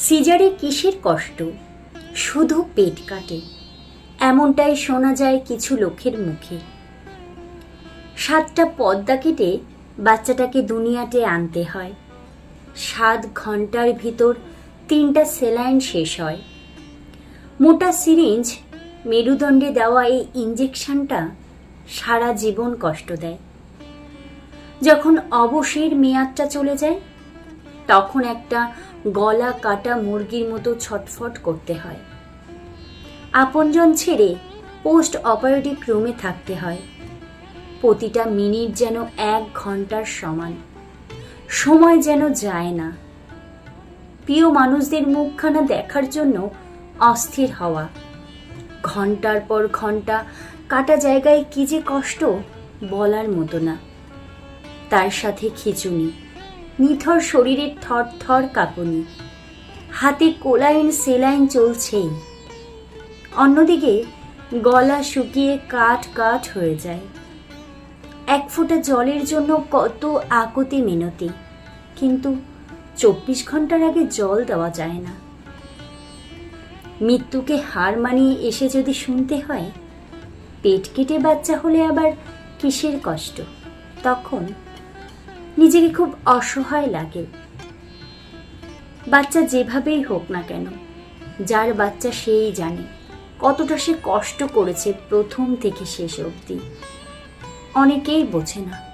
সিজারে কিসের কষ্ট? শুধু পেট কাটে। এমনটাই শোনা যায় কিছু লোকের মুখে। সাতটা পদ্মা কেটে বাচ্চাটাকে দুনিয়াতে আনতে হয়। সাত ঘণ্টার ভিতর তিনটা সেলাইন শেষ হয়। মোটা সিরিঞ্জ মেরুদণ্ডে দেওয়া এই ইঞ্জেকশনটা সারা জীবন কষ্ট দেয়। যখন অবসের মেয়াদটা চলে যায় তখন একটা গলা কাটা মুরগির মতো ছটফট করতে হয়। আপনজন ছেড়ে পোস্ট অপারেটিভ রুমে থাকতে হয়। প্রতিটা মিনিট যেন এক ঘণ্টার সমান। সময় যেন যায় না। প্রিয় মানুষদের মুখখানা দেখার জন্য অস্থির হওয়া। ঘণ্টার পর ঘণ্টা কাটা জায়গায় কি যে কষ্ট বলার মতো না। তার সাথে খিচুনি। নিথর শরীরের থর থর কাঁপুনি। হাতে কোলাইন সেলাইন চলছেই। অন্যদিকে গলা শুকিয়ে কাঠ কাঠ হয়ে যায়। এক ফোঁটা জলের জন্য কত আকুতি মিনতি, কিন্তু চব্বিশ ঘণ্টার আগে জল দেওয়া যায় না। মৃত্যুকে হার মানিয়ে এসে যদি শুনতে হয়, পেট কেটে বাচ্চা হলে আবার কিসের কষ্ট? তখন নিজেকে খুব অসহায় লাগে। বাচ্চা যেভাবেই হোক না কেন, যার বাচ্চা সেই জানে কতটা সে কষ্ট করেছে প্রথম থেকে শেষ অবধি। অনেকেই বোঝে না